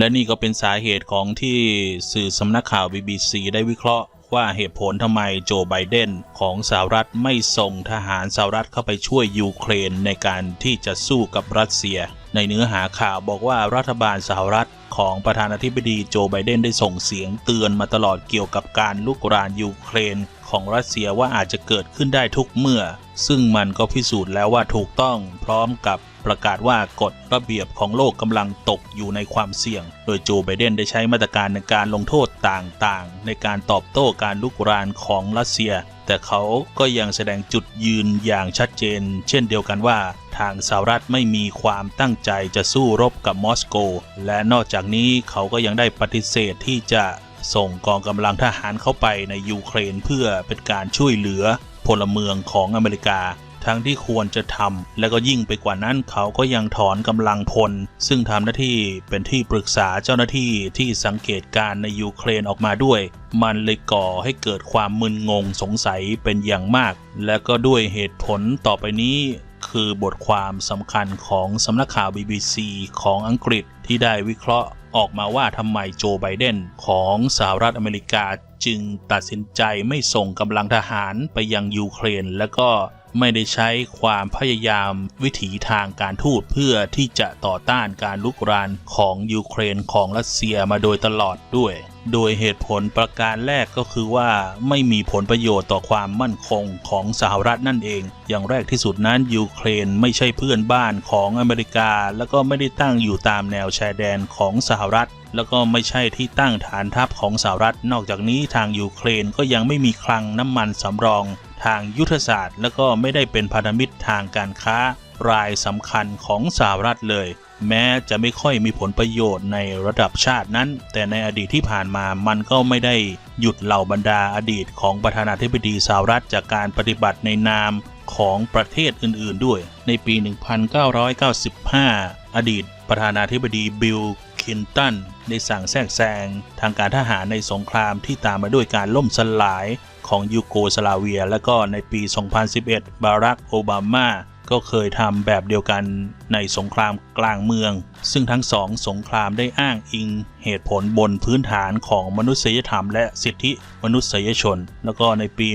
และนี่ก็เป็นสาเหตุของที่สื่อสำนักข่าว BBC ได้วิเคราะห์ว่าเหตุผลทำไมโจไบเดนของสหรัฐไม่ส่งทหารสหรัฐเข้าไปช่วยยูเครนในการที่จะสู้กับรัสเซีย ในเนื้อหาข่าวบอกว่ารัฐบาลสหรัฐของประธานาธิบดีโจไบเดนได้ส่งเสียงเตือนมาตลอดเกี่ยวกับการลุกรานยูเครน ของรัสเซียว่าอาจจะเกิดขึ้นได้ทุกเมื่อ ซึ่งมันก็พิสูจน์แล้วว่าถูกต้องพร้อมกับประกาศว่ากฎระเบียบของโลกกำลังตกอยู่ในความเสี่ยง โดยโจไบเดนได้ใช้มาตรการในการลงโทษต่างๆ ในการตอบโต้การลุกรานของรัสเซีย แต่เขาก็ยังแสดงจุดยืนอย่างชัดเจน เช่นเดียวกันว่า ทางสหรัฐไม่มีความตั้งใจจะสู้รบกับมอสโก และนอกจากนี้เขาก็ยังได้ปฏิเสธที่จะ ส่งกองกำลังทหารเข้าไปในยูเครนเพื่อเป็นการช่วยเหลือพลเมืองของอเมริกา ทั้งที่ควรจะทำและก็ยิ่งไปกว่านั้นเขาก็ยังถอนกำลังพล ซึ่งทำหน้าที่เป็นที่ปรึกษาเจ้าหน้าที่ที่สังเกตการณ์ในยูเครนออกมาด้วย มันเลยก่อให้เกิดความมึนงงสงสัยเป็นอย่างมาก และก็ด้วยเหตุผลต่อไปนี้คือบทความสำคัญของสำนักข่าว BBC ของอังกฤษที่ได้วิเคราะห์ ออกมาว่าทำไมโจไบเดนของสหรัฐอเมริกาจึงตัดสินใจไม่ส่งกำลังทหารไปยังยูเครน และก็ไม่ได้ใช้ความพยายามวิถีทางการทูตเพื่อที่จะต่อต้านการลุกรานของยูเครนของรัสเซียมาโดยตลอดด้วย โดยเหตุผลประการแรกก็คือว่าไม่มีผลประโยชน์ต่อความมั่นคงของสหรัฐนั่นเอง อย่างแรกที่สุดนั้นยูเครนไม่ใช่เพื่อนบ้านของอเมริกา แล้วก็ไม่ได้ตั้งอยู่ตามแนวชายแดนของสหรัฐแล้วก็ไม่ใช่ที่ตั้งฐานทัพของสหรัฐ นอกจากนี้ทางยูเครนก็ยังไม่มีคลังน้ำมันสำรอง ทางยุทธศาสตร์ แล้วก็ไม่ได้เป็นพันธมิตรทางการค้ารายสำคัญของสหรัฐเลย แม้จะไม่ค่อยมีผลประโยชน์ในระดับชาตินั้น แต่ในอดีตที่ผ่านมามันก็ไม่ได้หยุดเหล่าบรรดาอดีตของประธานาธิบดีสหรัฐจากการปฏิบัติในนามของประเทศอื่นๆด้วย ในปี 1995 อดีตประธานาธิบดีบิลคินตันได้สั่งแทรกแซงทางการทหารในสงครามที่ตามมาด้วยการล่มสลายของยูโกสลาเวีย และก็ในปี 2011 บารักโอบามา ก็เคยทำแบบเดียวกันในสงครามกลางเมือง ซึ่งทั้งสองสงครามได้อ้างอิงเหตุผลบนพื้นฐานของมนุษยธรรมและสิทธิมนุษยชน แล้วก็ในปี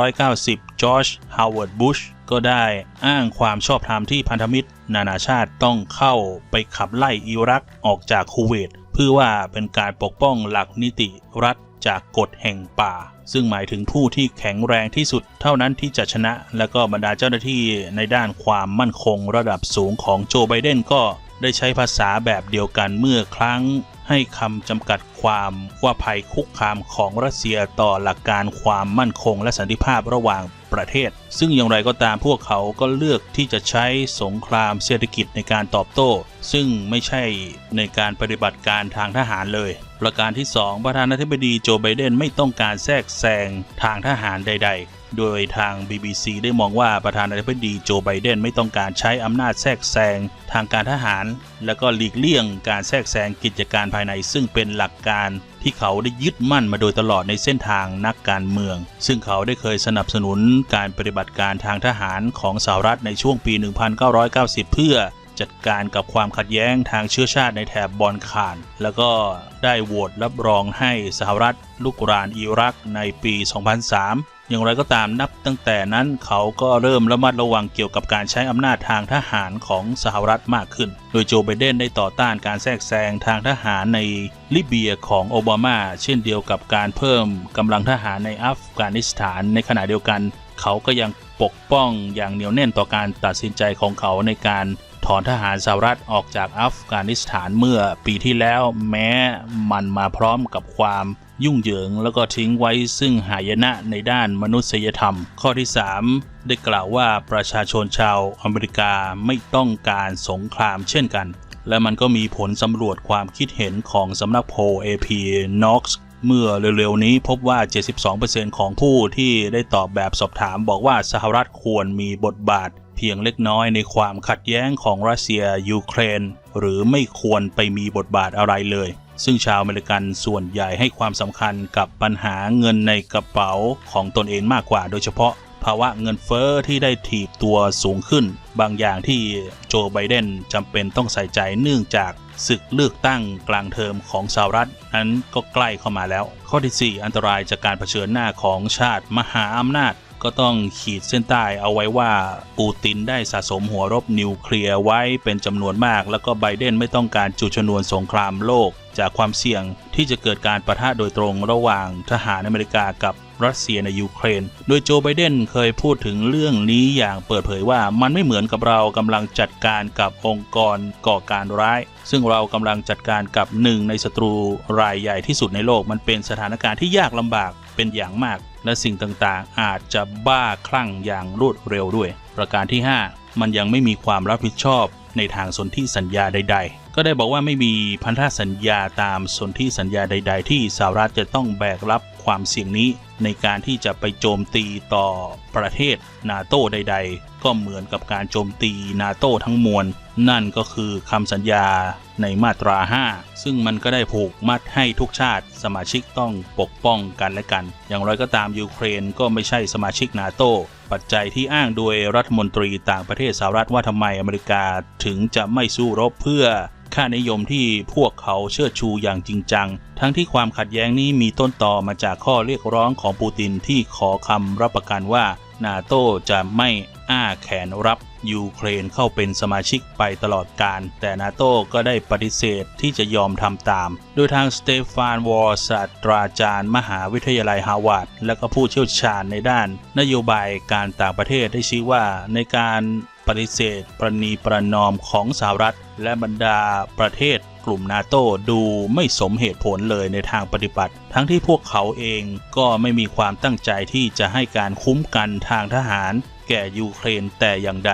1990 จอร์จ ฮาวเวิร์ด บุชก็ได้อ้างความชอบธรรมที่พันธมิตร นานาชาติต้องเข้าไปขับไล่อิรักออกจากคูเวตเพื่อว่าเป็นการปกป้องหลักนิติรัฐ จากกฎแห่งป่า ซึ่งหมายถึงผู้ที่แข็งแรงที่สุดเท่านั้นที่จะชนะ และก็บรรดาเจ้าหน้าที่ในด้านความมั่นคงระดับสูงของโจไบเดนก็ได้ใช้ภาษาแบบเดียวกันเมื่อครั้งให้คำจำกัดความว่าภัยคุกคามของรัสเซียต่อหลักการความมั่นคงและสันติภาพระหว่างประเทศ ซึ่งอย่างไรก็ตามพวกเขาก็เลือกที่จะใช้สงครามเศรษฐกิจในการตอบโต้ ซึ่งไม่ใช่ในการปฏิบัติการทางทหารเลย ประการที่ 2 ประธานาธิบดีโจไบเดนไม่ต้องการแทรกแซงทางทหารใด ๆโดยทาง BBC ได้มองว่าประธานาธิบดีโจไบเดนไม่ต้องการใช้อำนาจแทรกแซงทางการทหาร และก็หลีกเลี่ยงการแทรกแซงกิจการภายใน ซึ่งเป็นหลักการที่เขาได้ยึดมั่นมาโดยตลอดในเส้นทางนักการเมือง ซึ่งเขาได้เคยสนับสนุนการปฏิบัติการทางทหารของสหรัฐในช่วงปี 1990 เพื่อ จัดการกับความขัดแย้งทางเชื้อชาติในแถบบอลข่าน แล้วก็ได้โหวตรับรองให้สหรัฐลุกรานอิรักในปี 2003 อย่างไรก็ตามนับตั้งแต่นั้นเขาก็เริ่มระมัดระวังเกี่ยวกับการใช้อำนาจทางทหารของสหรัฐมากขึ้น โดยโจไบเดนได้ต่อต้านการแทรกแซงทางทหารในลิเบียของโอบามา เช่นเดียวกับการเพิ่มกำลังทหารในอัฟกานิสถาน ในขณะเดียวกัน เขาก็ยังปกป้องอย่างเหนียวแน่นต่อการตัดสินใจของเขาในการ ถอนทหารสหรัฐออกจากอัฟกานิสถานเมื่อปีที่แล้วแม้มันมาพร้อมกับความยุ่งเหยิงแล้วก็ทิ้งไว้ซึ่งหายนะในด้านมนุษยธรรม ข้อที่ 3 ได้กล่าวว่าประชาชนชาวอเมริกาไม่ต้องการสงครามเช่นกัน และมันก็มีผลสำรวจความคิดเห็นของสำนักโพล AP Knox เมื่อเร็วๆนี้พบว่า 72%ของผู้ที่ได้ตอบแบบสอบถามบอกว่าสหรัฐควรมีบทบาท พียงเล็กน้อยในความขัดแย้งของรัสเซียยูเครน หรือไม่ควรไปมีบทบาทอะไรเลย ซึ่งชาวอเมริกันส่วนใหญ่ให้ความสำคัญกับปัญหาเงินในกระเป๋าของตนเองมากกว่าโดยเฉพาะภาวะเงินเฟ้อที่ได้ถีบตัวสูงขึ้น บางอย่างที่โจไบเดนจำเป็นต้องใส่ใจเนื่องจากศึกเลือกตั้งกลางเทอมของสหรัฐนั้นก็ใกล้เข้ามาแล้ว ข้อที่ 4 อันตรายจากการเผชิญหน้าของชาติมหาอำนาจ ก็ต้องขีดเส้นใต้เอาไว้ว่าปูตินได้สะสมหัวรบนิวเคลียร์ไว้เป็นจำนวนมาก แล้วก็ไบเดนไม่ต้องการจุดชนวนสงครามโลก จากความเสี่ยงที่จะเกิดการประทะโดยตรงระหว่างทหารอเมริกากับรัสเซียในยูเครน โดยโจไบเดนเคยพูดถึงเรื่องนี้อย่างเปิดเผยว่ามันไม่เหมือนกับเรากำลังจัดการกับองค์กรก่อการร้าย ซึ่งเรากำลังจัดการกับหนึ่งในศัตรูรายใหญ่ที่สุดในโลกมันเป็นสถานการณ์ที่ยากลำบากเป็นอย่างมาก และสิ่งต่างๆ อาจจะบ้าคลั่งอย่างรวดเร็วด้วย ประการที่ 5 มันยังไม่มีความรับผิดชอบในทางสนธิสัญญาใด ๆก็ได้บอกว่าไม่มีพันธสัญญาตามสนธิสัญญาใด ๆ ที่สหรัฐจะต้องแบกรับความเสี่ยงนี้ ในการที่จะไปโจมตีต่อประเทศนาโต้ใด ๆ ก็เหมือนกับการโจมตีนาโต้ทั้งมวล นั่นก็คือคำสัญญาในมาตรา 5 ซึ่งมันก็ได้ผูกมัดให้ทุกชาติสมาชิกต้องปกป้องกันและกัน อย่างไรก็ตามยูเครนก็ไม่ใช่สมาชิกนาโต้ปัจจัยที่อ้างโดยรัฐมนตรีต่างประเทศสหรัฐว่าทำไมอเมริกาถึงจะไม่สู้รบเพื่อค่านิยมที่พวกเขาเชิดชูอย่างจริงจัง ทั้งที่ความขัดแย้งนี้มีต้นต่อมาจากข้อเรียกร้องของปูตินที่ขอคำรับประกันว่านาโตจะไม่อ้าแขนรับ ยูเครนเข้าเป็นสมาชิกไปตลอดการ แต่นาโตก็ได้ปฏิเสธที่จะยอมทำตาม โดยทางสเตฟานวอร์ศาสตราจารย์ มหาวิทยาลัยฮาวาดและก็ผู้เชี่ยวชาญในด้าน นโยบายการต่างประเทศได้ชี้ว่าในการปฏิเสธประนีประนอมของสหรัฐ และบรรดาประเทศกลุ่มนาโต้ดูไม่สมเหตุผลเลยในทางปฏิบัติ ทั้งที่พวกเขาเองก็ไม่มีความตั้งใจที่จะให้การคุ้มกันทางทหาร ก่ยูเครนแต่อย่างใด